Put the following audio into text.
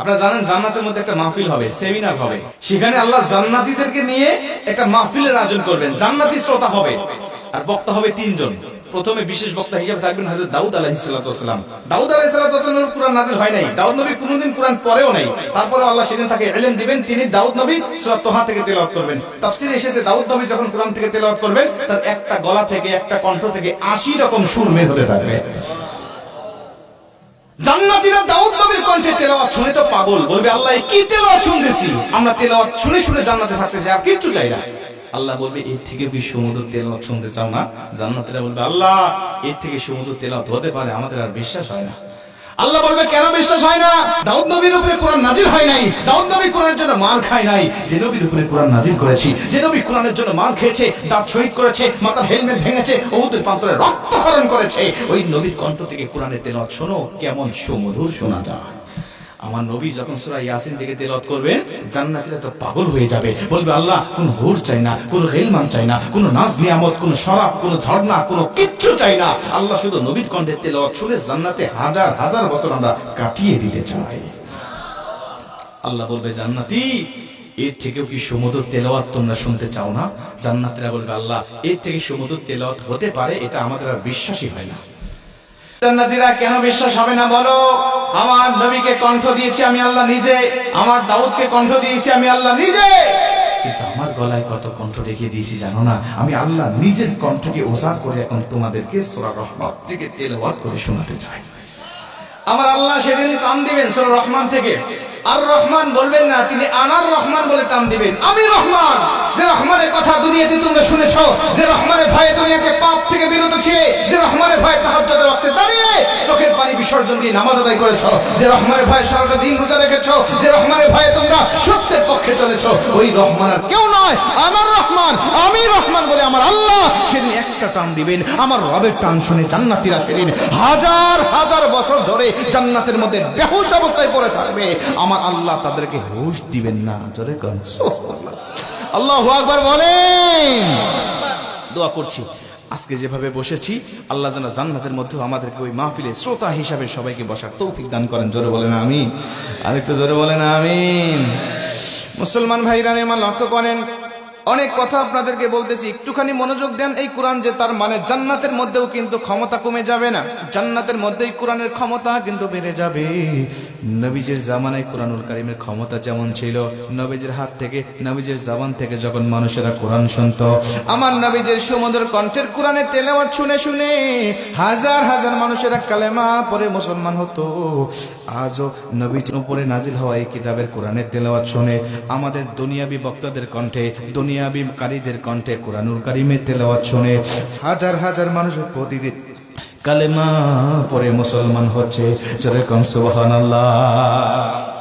আপনারা জানেন জান্নাতের মধ্যে একটা মাহফিল হবে সেমিনার হবে। সেখানে আল্লাহ জান্নাতীদেরকে নিয়ে একটা মাহফিলের আয়োজন করবেন। জান্নাতি শ্রোতা হবে। আর বক্তা হবে তিনজন। প্রথমে বিশেষ বক্তা হিসেবে থাকবেন হাজরত দাউদ আলাইহিসসালাম দাউদ আলাইহিসসালামের কুরআন নাজিল হয় নাই। দাউদ নবী কোনোদিন কোরআন পরেও নাই। তারপরে আল্লাহ সেদিন তাকে ইলম দিবেন। তিনি দাউদ নবী সূরা তোহা থেকে তেলাওয়াত করবেন। তাফসীরে এসেছে, দাউদ নবী যখন কোরআন থেকে তেলাওয়াত করবেন, তার একটা গলা থেকে, একটা কণ্ঠ থেকে 80 রকম সুর বের হতে থাকবে। জান্নাতীরা দাউদ নবীর কণ্ঠে তেলাওয়াত শুনে তো পাগল, বলবে, আল্লাহ কি তেলাওয়াত শুনতেছি? আমরা তেলাওয়াত শুনে শুনে জান্নাতে থাকতে চাই, আর কিচ্ছু চাই না। আল্লাহ বলবে, এর থেকে কি সমুদ্র তেলাওয়াত শুনতে চাও না? জান্নাতীরা বলবে, আল্লাহ, এর থেকে সমুদ্র তেলাওয়াত হতে পারে, আমাদের আর বিশ্বাস হয় না। আল্লাহ বলবে, কেন বিশ্বাস হয় না? দাউদ নবীর উপরে কোরআন নাজির হয় নাই। দাউদ নবী কোরআনের জন্য মার খায় নাই। যে নবীর উপরে কোরআন নাজির করেছি, যে নবী কোরআনের জন্য মার খেয়েছে তার শহীদ করেছে, মাথার হেলমেট ভেঙেছে ওহুদের প্রান্তরে রক্তক্ষরণ করেছে, ওই নবীর কণ্ঠ থেকে কোরআনের তেল শোনো, কেমন সুমধুর শোনা যায়। আমার নবী যখন সূরা ইয়াসিন থেকে তেলাওয়াত করবেন, জান্নাতীরা তো পাগল হয়ে যাবে। বলবে, আল্লাহ, কোন হুর চাই না, কোন রেলমান চাই না, কোন নাজ নিয়ামত, কোন শরাব, কোন ঝর্ণা, কোন কিচ্ছু চাই না। আল্লাহ শুধু নবীর কণ্ঠে তেলাওয়াত শুনে জান্নাতে হাজার হাজার বছর আমরা কাটিয়ে দিতে চাই। আল্লাহ বলবে, জান্নাতি, এর থেকেও কি সমুদ্র তেলাওয়াত তোমরা শুনতে চাও না? জান্নাতীরা বলবে, আল্লাহ, এর থেকে সমুদ্র তেলাওয়াত হতে পারে, এটা আমাদের আর বিশ্বাসই হয় না। জান্নাতীরা কেন বিশ্বাস হবে না বলো? আমার নবীকে কণ্ঠ দিয়েছি আমি আল্লাহ নিজে, আমার দাউদকে কণ্ঠ দিয়েছি আমি আল্লাহ নিজে। কিন্তু আমার গলায় কত কণ্ঠ রেখে দিয়েছি জানো না? আমি আল্লাহ নিজের কণ্ঠকে ওসার করে এখন তোমাদেরকে সূরা থেকে তেলাওয়াত করে শোনাতে চাই। আমার আল্লাহ সেদিন টান দিবেন সূরা রহমান থেকে। আর রহমান বলবেন না, তিনি আনার রহমান বলে টান দিবেন। আমি রহমান, যে রহমানের কথা দুনিয়াতে তোমরা শুনেছো, যে রহমানের ভয়ে দুনিয়াতে পাপ থেকে বিরত ছিলে, যে রহমানের ভয়ে তাহাজ্জুদের রক্তে দাঁড়িয়ে চোখের পানি বিসর্জন দিয়ে নামাজ আদায় করেছ, যে রহমানের ভয়ে সারাটা দিন রোজা রেখেছো, যে রহমানের ভয়ে তোমরা সত্যের পক্ষে চলেছো, ওই রহমান আর কেউ নয়, আমার রহমান, আমি রহমান বলে আমার আল্লাহ সেদিন একটা টান দিবেন, আমার রবের টান শুনে জান্নাতীরা সেদিন হাজার হাজার বছর ধরে জান্নাতের মধ্যে বেহুশ অবস্থায় পড়ে থাকবে। আমার আল্লাহ তাদেরকে হুশ দিবেন না, জোরে আল্লাহ আকবার বলেন। দোয়া করছি। আজকে যেভাবে বসেছি, আল্লাহ যেন জান্নাতের মধ্যে আমাদেরকে ওই মাহফিলে শ্রোতা হিসাবে সবাইকে বসার তৌফিক দান করেন। জোরে বলেন আমিন। আরেকটু জোরে বলেন আমিন। মুসলমান ভাইরা আমার লক্ষ্য করেন অনেক কথা আপনাদেরকে বলতেছি। একটুখানি মনোযোগ দেন এই কোরআন যে তার মানে জান্নাতের মধ্যেও কিন্তু ক্ষমতা কমে যাবে না। জান্নাতের মধ্যেই কোরআনের ক্ষমতা কিন্তু বেড়ে যাবে। নবীজের জামানায় কোরআনুল কারিমের ক্ষমতা যেমন ছিল, নবীজের হাত থেকে, নবীজের জামান থেকে যখন মানুষেরা কোরআন শুনত, আমার নবীজের সমুদ্র কণ্ঠের কোরআনের তেলাওয়াত শুনে শুনে হাজার হাজার মানুষেরা কালেমা পরে মুসলমান হতো। আজও নবীজির উপরে নাজিল হওয়া এই কিতাবের কোরআনের তেলাওয়াত শুনে আমাদের দুনিয়াবি বক্তাদের কণ্ঠে দুনিয়াবি কারীদের কণ্ঠে কোরআনুল কারিমের তেলাওয়াত শুনে হাজার হাজার মানুষ প্রতিদিন কালেমা পরে মুসলমান হচ্ছে। যেরকম সুবহানাল্লাহ।